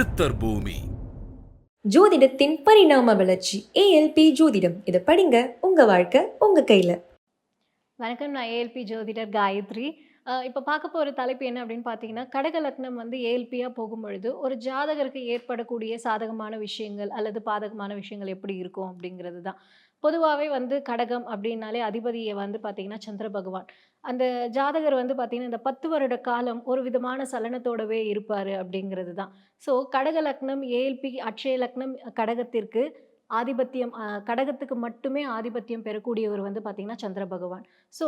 சித்தர் பூமி. ஜோதிடத்தின் பரிணாம வளர்ச்சி ஏஎல்பி ஜோதிடம். இதை படிங்க உங்க வாழ்க்கை உங்க கையில. வணக்கம் நான் ஏஎல்பி ஜோதிடர் காயத்ரி. இப்போ பார்க்க போகிற தலைப்பு என்ன அப்படின்னு பார்த்தீங்கன்னா கடக லக்னம் வந்து ஏஎல்பியாக போகும்பொழுது ஒரு ஜாதகருக்கு ஏற்படக்கூடிய சாதகமான விஷயங்கள் அல்லது பாதகமான விஷயங்கள் எப்படி இருக்கும் அப்படிங்கிறது தான். பொதுவாகவே வந்து கடகம் அப்படின்னாலே அதிபதியை வந்து பார்த்தீங்கன்னா சந்திர பகவான். அந்த ஜாதகர் வந்து பார்த்தீங்கன்னா இந்த பத்து வருட காலம் ஒரு விதமான சலனத்தோடவே இருப்பார் அப்படிங்கிறது தான். ஸோ கடக லக்னம் ஏஎல்பி அட்சய லக்னம் கடகத்திற்கு ஆதிபத்தியம் கடகத்துக்கு மட்டுமே ஆதிபத்தியம் பெறக்கூடியவர் வந்து பார்த்திங்கன்னா சந்திர பகவான். ஸோ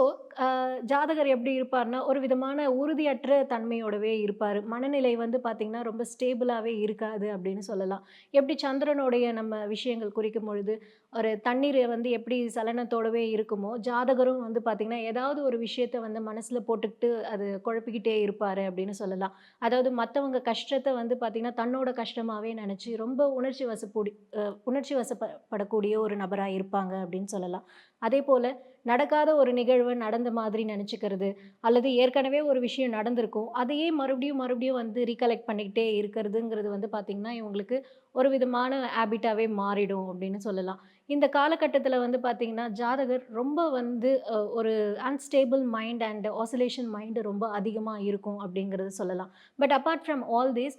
ஜாதகர் எப்படி இருப்பார்னா ஒரு விதமான உறுதியற்ற தன்மையோடவே இருப்பார். மனநிலை வந்து பார்த்திங்கன்னா ரொம்ப ஸ்டேபிளாகவே இருக்காது அப்படின்னு சொல்லலாம். எப்படி சந்திரனுடைய நம்ம விஷயங்கள் குறிக்கும் பொழுது ஒரு தண்ணீர் வந்து எப்படி சலனத்தோடவே இருக்குமோ ஜாதகரும் வந்து பார்த்திங்கன்னா ஏதாவது ஒரு விஷயத்த வந்து மனசில் போட்டுக்கிட்டு அது குழப்பிக்கிட்டே இருப்பார் அப்படின்னு சொல்லலாம். அதாவது மற்றவங்க கஷ்டத்தை வந்து பார்த்திங்கன்னா தன்னோட கஷ்டமாகவே நினச்சி ரொம்ப உணர்ச்சி வசப்பூடி உணர்ச்சி வசப்படக்கூடிய ஒரு நபராக இருப்பாங்க அப்படின்னு சொல்லலாம். அதே போல் நடக்காத ஒரு நிகழ்வு நடந்த மாதிரி நினச்சிக்கிறது அல்லது ஏற்கனவே ஒரு விஷயம் நடந்திருக்கும் அதையே மறுபடியும் மறுபடியும் வந்து ரீகலெக்ட் பண்ணிக்கிட்டே இருக்கிறதுங்கிறது வந்து பார்த்திங்கன்னா இவங்களுக்கு ஒரு விதமான ஹேபிட்டாகவே மாறிடும் அப்படின்னு சொல்லலாம். இந்த காலகட்டத்தில் வந்து பார்த்திங்கன்னா ஜாதகர் ரொம்ப வந்து ஒரு unstable mind and oscillation mind ரொம்ப அதிகமாக இருக்கும் அப்படிங்கிறது சொல்லலாம். But apart from all this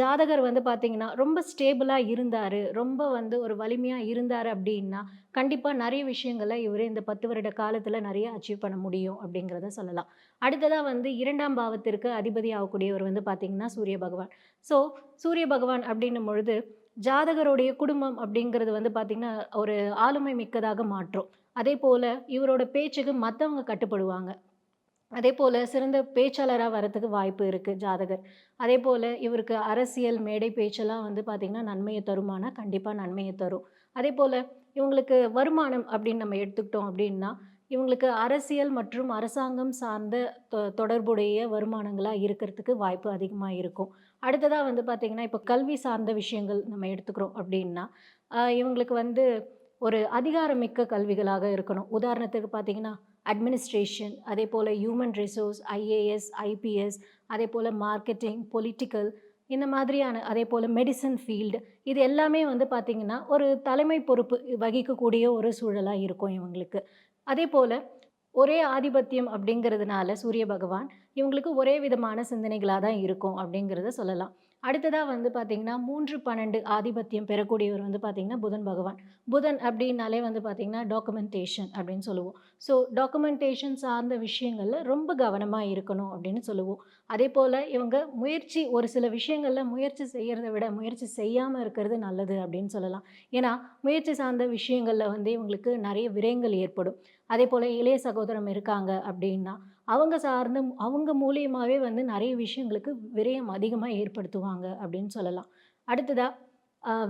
ஜாதகர் வந்து பார்த்திங்கன்னா ரொம்ப ஸ்டேபிளாக இருந்தார் ரொம்ப வந்து ஒரு வலிமையாக இருந்தார் அப்படின்னா கண்டிப்பாக நிறைய விஷயங்களை இவர் இந்த பத்து வருட காலத்தில் நிறைய அச்சீவ் பண்ண முடியும் அப்படிங்கிறத சொல்லலாம். அடுத்ததாக வந்து இரண்டாம் பாவத்திற்கு அதிபதி ஆகக்கூடியவர் வந்து பார்த்திங்கன்னா சூரிய பகவான். ஸோ சூரிய பகவான் அப்படின்னும் பொழுது ஜாதகருடைய குடும்பம் அப்படிங்கிறது வந்து பார்த்திங்கன்னா ஒரு ஆளுமை மிக்கதாக மாற்றும். அதே போல் இவரோட பேச்சுக்கு மற்றவங்க கட்டுப்படுவாங்க. அதே போல் சிறந்த பேச்சாளராக வரத்துக்கு வாய்ப்பு இருக்குது ஜாதகர். அதே போல் இவருக்கு அரசியல் மேடை பேச்செல்லாம் வந்து பார்த்திங்கன்னா நன்மையை தருமானா கண்டிப்பாக நன்மையை தரும். அதே போல் இவங்களுக்கு வருமானம் அப்படின்னு நம்ம எடுத்துக்கிட்டோம் அப்படின்னா இவங்களுக்கு அரசியல் மற்றும் அரசாங்கம் சார்ந்த தொ- தொடர்புடைய வருமானங்களாக இருக்கிறதுக்கு வாய்ப்பு அதிகமாக இருக்கும். அடுத்ததாக வந்து பார்த்திங்கன்னா இப்போ கல்வி சார்ந்த விஷயங்கள் நம்ம எடுத்துக்கிறோம் அப்படின்னா இவங்களுக்கு வந்து ஒரு அதிகாரமிக்க கல்விகளாக இருக்கணும். உதாரணத்துக்கு பார்த்திங்கன்னா அட்மினிஸ்ட்ரேஷன் அதே போல் ஹியூமன் ரிசோர்ஸ் ஐஏஎஸ் ஐபிஎஸ் அதே போல் மார்க்கெட்டிங் பொலிட்டிக்கல் இந்த மாதிரியான அதே போல் மெடிசன் ஃபீல்டு இது எல்லாமே வந்து பார்த்திங்கன்னா ஒரு தலைமை பொறுப்பு வகிக்கக்கூடிய ஒரு சூழலாக இருக்கும் இவங்களுக்கு. அதே போல் ஒரே ஆதிபத்தியம் அப்படிங்கிறதுனால சூரிய பகவான் இவங்களுக்கு ஒரே விதமான சிந்தனைகளாக தான் இருக்கும் அப்படிங்கிறத சொல்லலாம். அடுத்ததாக வந்து பார்த்திங்கன்னா மூன்று பன்னெண்டு ஆதிபத்தியம் பெறக்கூடியவர் வந்து பார்த்திங்கன்னா புதன் பகவான். புதன் அப்படின்னாலே வந்து பார்த்திங்கன்னா டாக்குமெண்டேஷன் அப்படின்னு சொல்லுவோம். ஸோ டாக்குமெண்டேஷன் சார்ந்த விஷயங்களில் ரொம்ப கவனமாக இருக்கணும் அப்படின்னு சொல்லுவோம். அதே போல் இவங்க முயற்சி ஒரு சில விஷயங்களில் முயற்சி செய்கிறத விட முயற்சி செய்யாமல் இருக்கிறது நல்லது அப்படின்னு சொல்லலாம். ஏன்னா முயற்சி சார்ந்த விஷயங்களில் வந்து இவங்களுக்கு நிறைய விரயங்கள் ஏற்படும். அதே போல் இளைய சகோதரம் இருக்காங்க அப்படின்னா அவங்க சார்ந்து அவங்க மூலியமாகவே வந்து நிறைய விஷயங்களுக்கு விரயம் அதிகமாக ஏற்படுத்துவாங்க அப்படின்னு சொல்லலாம். அடுத்ததாக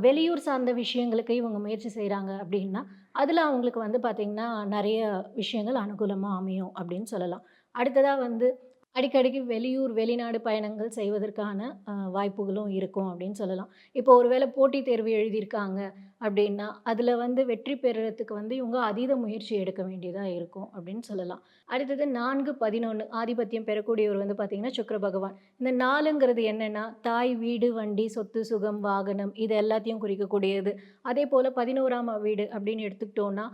வெளியூர் சார்ந்த விஷயங்களுக்கு இவங்க முயற்சி செய்கிறாங்க அப்படின்னா அதில் அவங்களுக்கு வந்து பார்த்திங்கன்னா நிறைய விஷயங்கள் அனுகூலமாக அமையும் அப்படின்னு சொல்லலாம். அடுத்ததாக வந்து அடிக்கடிக்கு வெளியூர் வெளிநாடு பயணங்கள் செய்வதற்கான வாய்ப்புகளும் இருக்கும் அப்படின்னு சொல்லலாம். இப்போ ஒருவேளை போட்டித் தேர்வு எழுதியிருக்காங்க அப்படின்னா அதில் வந்து வெற்றி பெறுறதுக்கு வந்து இவங்க அதீத முயற்சி எடுக்க வேண்டியதாக இருக்கும் அப்படின்னு சொல்லலாம். அடுத்தது நான்கு பதினொன்று ஆதிபத்தியம் பெறக்கூடியவர் வந்து பார்த்திங்கன்னா சுக்கர பகவான். இந்த நாலுங்கிறது என்னென்னா தாய் வீடு வண்டி சொத்து சுகம் வாகனம் இது எல்லாத்தையும் குறிக்கக்கூடியது. அதே போல் பதினோராம் வீடு அப்படின்னு எடுத்துக்கிட்டோன்னா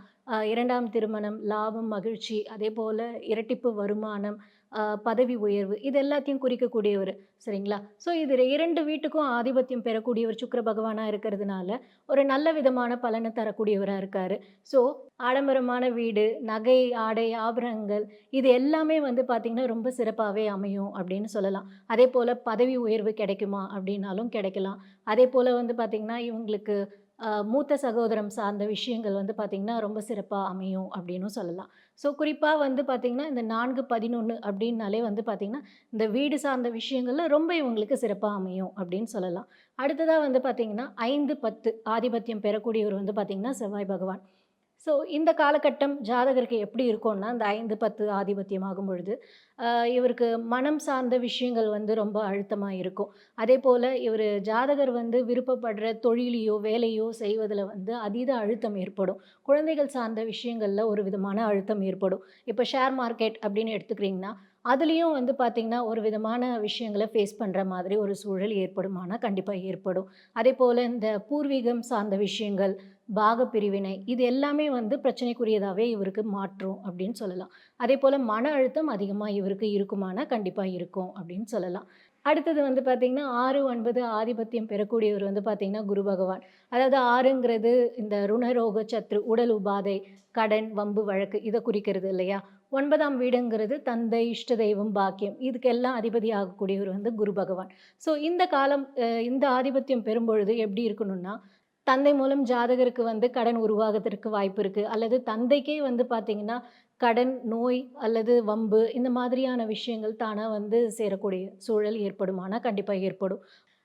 இரண்டாம் திருமணம் லாபம் மகிழ்ச்சி அதே போல் இரட்டிப்பு வருமானம் பதவி உயர்வு இது எல்லாத்தையும் குறிக்கக்கூடியவர் சரிங்களா? ஸோ இது இரண்டு வீட்டுக்கும் ஆதிபத்தியம் பெறக்கூடியவர் சுக்கர பகவானாக இருக்கிறதுனால ஒரு நல்ல விதமான பலனை தரக்கூடியவராக இருக்கார். ஸோ ஆடம்பரமான வீடு நகை ஆடை ஆபரணங்கள் இது எல்லாமே வந்து பார்த்திங்கன்னா ரொம்ப சிறப்பாகவே அமையும் அப்படின்னு சொல்லலாம். அதே போல் பதவி உயர்வு கிடைக்குமா அப்படின்னாலும் கிடைக்கலாம். அதே போல் வந்து பார்த்திங்கன்னா இவங்களுக்கு மூத்த சகோதரம் சார்ந்த விஷயங்கள் வந்து பார்த்திங்கன்னா ரொம்ப சிறப்பாக அமையும் அப்படின்னும் சொல்லலாம். ஸோ குறிப்பாக வந்து பார்த்திங்கன்னா இந்த நான்கு பதினொன்று அப்படின்னாலே வந்து பார்த்திங்கன்னா இந்த வீடு சார்ந்த விஷயங்கள்ல ரொம்ப இவங்களுக்கு சிறப்பாக அமையும் அப்படின்னு சொல்லலாம். அடுத்ததாக வந்து பார்த்திங்கன்னா ஐந்து பத்து ஆதிபத்தியம் பெறக்கூடியவர் வந்து பார்த்திங்கன்னா செவ்வாய் பகவான். ஸோ இந்த காலகட்டம் ஜாதகருக்கு எப்படி இருக்கும்னா இந்த ஐந்து பத்து ஆதிபத்தியம் ஆகும் பொழுது இவருக்கு மனம் சார்ந்த விஷயங்கள் வந்து ரொம்ப அழுத்தமாக இருக்கும். அதே போல் இவர் ஜாதகர் வந்து விருப்பப்படுற தொழிலையோ வேலையோ செய்வதில் வந்து அதீத அழுத்தம் ஏற்படும். குழந்தைகள் சார்ந்த விஷயங்களில் ஒரு விதமான அழுத்தம் ஏற்படும். இப்போ ஷேர் மார்க்கெட் அப்படின்னு எடுத்துக்கிட்டிங்கன்னா அதுலேயும் வந்து பார்த்திங்கன்னா ஒரு விதமான விஷயங்களை ஃபேஸ் பண்ணுற மாதிரி ஒரு சூழல் ஏற்படுமானால் கண்டிப்பாக ஏற்படும். அதே போல் இந்த பூர்வீகம் சார்ந்த விஷயங்கள் பாகப்பிரிவினை இது எல்லாமே வந்து பிரச்சனைக்குரியதாகவே இவருக்கு மாற்றும் அப்படின்னு சொல்லலாம். அதே போல் மன அழுத்தம் அதிகமாக இவருக்கு இருக்குமானா கண்டிப்பாக இருக்கும் அப்படின்னு சொல்லலாம். அடுத்தது வந்து பார்த்திங்கன்னா ஆறு ஒன்பது ஆதிபத்தியம் பெறக்கூடியவர் வந்து பார்த்திங்கன்னா குரு பகவான். அதாவது ஆறுங்கிறது இந்த ருணரோக சத்ரு உடல் உபாதை கடன் வம்பு வழக்கு இதை குறிக்கிறது இல்லையா? ஒன்பதாம் வீடுங்கிறது தந்தை இஷ்ட தெய்வம் பாக்கியம். இதுக்கெல்லாம் அதிபதி ஆகக்கூடியவர் வந்து குரு பகவான். ஸோ இந்த காலம் இந்த ஆதிபத்தியம் பெறும்பொழுது எப்படி இருக்கணும்னா தந்தை மூலம் ஜாதகருக்கு வந்து கடன் உருவாகிறதுக்கு வாய்ப்பு இருக்குது அல்லது தந்தைக்கே வந்து பார்த்திங்கன்னா கடன் நோய் அல்லது வம்பு இந்த மாதிரியான விஷயங்கள் தானாக வந்து சேரக்கூடிய சூழல் ஏற்படுமானால் கண்டிப்பாக ஏற்படும்.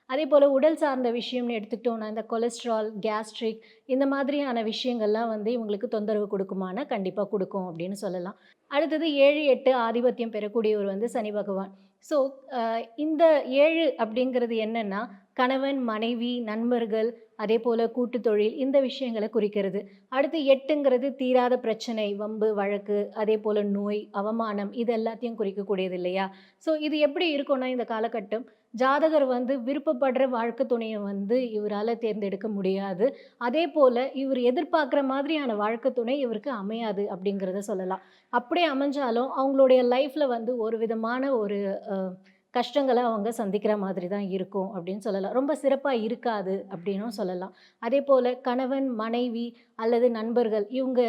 அதே போல் உடல் சார்ந்த விஷயம்னு எடுத்துக்கிட்டோம்னா இந்த கொலஸ்ட்ரால் கேஸ்ட்ரிக் இந்த மாதிரியான விஷயங்கள்லாம் வந்து இவங்களுக்கு தொந்தரவு கொடுக்குமானா கண்டிப்பாக கொடுக்கும் அப்படின்னு சொல்லலாம். அடுத்தது ஏழு எட்டு ஆதிபத்தியம் பெறக்கூடியவர் வந்து சனி பகவான். ஸோ இந்த ஏழு அப்படிங்கிறது என்னென்னா கணவன் மனைவி நண்பர்கள் அதே போல் கூட்டு தொழில் இந்த விஷயங்களை குறிக்கிறது. அடுத்து எட்டுங்கிறது தீராத பிரச்சனை வம்பு வழக்கு அதே போல் நோய் அவமானம் இது எல்லாத்தையும் குறிக்கக்கூடியது இல்லையா? ஸோ இது எப்படி இருக்கும்னா இந்த காலகட்டம் ஜாதகர் வந்து விருப்பப்படுற வாழ்க்கை துணையை வந்து இவரால் தேர்ந்தெடுக்க முடியாது. அதே போல் இவர் எதிர்பார்க்குற மாதிரியான வாழ்க்கை துணை இவருக்கு அமையாது அப்படிங்கிறத சொல்லலாம். அப்படியே அமைஞ்சாலும் அவங்களுடைய லைஃப்பில் வந்து ஒரு விதமான ஒரு கஷ்டங்களை அவங்க சந்திக்கிற மாதிரி தான் இருக்கும் அப்படின்னு சொல்லலாம். ரொம்ப சிறப்பாக இருக்காது அப்படின்னும் சொல்லலாம். அதே போல் கணவன் மனைவி அல்லது நண்பர்கள் இவங்க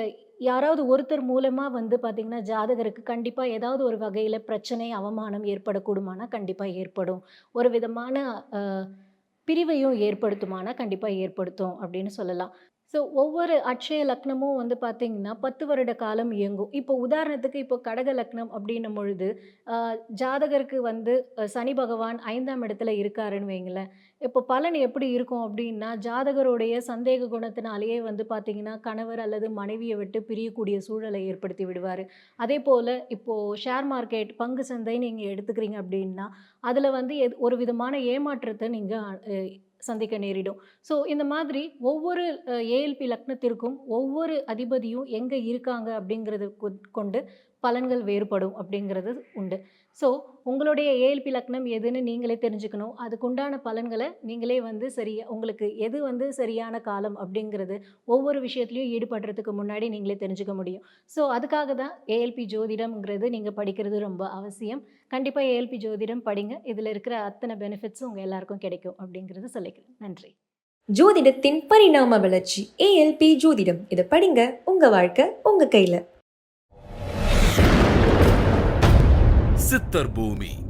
யாராவது ஒருத்தர் மூலமாக வந்து பார்த்திங்கன்னா ஜாதகருக்கு கண்டிப்பாக ஏதாவது ஒரு வகையில் பிரச்சனை அவமானம் ஏற்படக்கூடுமானா கண்டிப்பாக ஏற்படும். ஒரு விதமான பிரிவையும் ஏற்படுத்துமானா கண்டிப்பாக ஏற்படுத்தும் அப்படின்னு சொல்லலாம். ஸோ ஒவ்வொரு அட்சய லக்னமும் வந்து பார்த்திங்கன்னா பத்து வருட காலம் இயங்கும். இப்போ உதாரணத்துக்கு இப்போ கடக லக்னம் அப்படின்னும் பொழுது ஜாதகருக்கு வந்து சனி பகவான் ஐந்தாம் இடத்துல இருக்காருன்னு வைங்களேன் இப்போ பலன் எப்படி இருக்கும் அப்படின்னா ஜாதகருடைய சந்தேக குணத்தினாலேயே வந்து பார்த்திங்கன்னா கணவர் அல்லது மனைவியை விட்டு பிரியக்கூடிய சூழலை ஏற்படுத்தி விடுவார். அதே போல் இப்போது ஷேர் மார்க்கெட் பங்கு சந்தை நீங்கள் எடுத்துக்கிறீங்க அப்படின்னா அதில் வந்து எது ஒரு விதமான ஏமாற்றத்தை நீங்கள் சந்திக்க நேரிடும். ஸோ இந்த மாதிரி ஒவ்வொரு ஏஎல்பி லக்னத்திற்கும் ஒவ்வொரு அதிபதியும் எங்கே இருக்காங்க அப்படிங்கிறது கொ- கொண்டு பலன்கள் வேறுபடும் அப்படிங்கிறது உண்டு. ஸோ உங்களுடைய ஏஎல்பி லக்னம் எதுன்னு நீங்களே தெரிஞ்சுக்கணும். அதுக்குண்டான பலன்களை நீங்களே வந்து சரியா உங்களுக்கு எது வந்து சரியான காலம் அப்படிங்கிறது ஒவ்வொரு விஷயத்துலையும் ஈடுபடுறதுக்கு முன்னாடி நீங்களே தெரிஞ்சுக்க முடியும். ஸோ அதுக்காக தான் ஏஎல்பி ஜோதிடம்ங்கிறது நீங்கள் படிக்கிறது ரொம்ப அவசியம். கண்டிப்பாக ஏஎல்பி ஜோதிடம் படிங்க. இதில் இருக்கிற அத்தனை பெனிஃபிட்ஸும் உங்கள் எல்லாருக்கும் கிடைக்கும் அப்படிங்கிறது சொல்லிக்கிறேன். நன்றி. ஜோதிடத்தின் பரிணாம வளர்ச்சி. ஏஎல்பி ஜோதிடம். இதை படிங்க. உங்கள் வாழ்க்கை உங்கள் கையில். சித்தர் பூமி.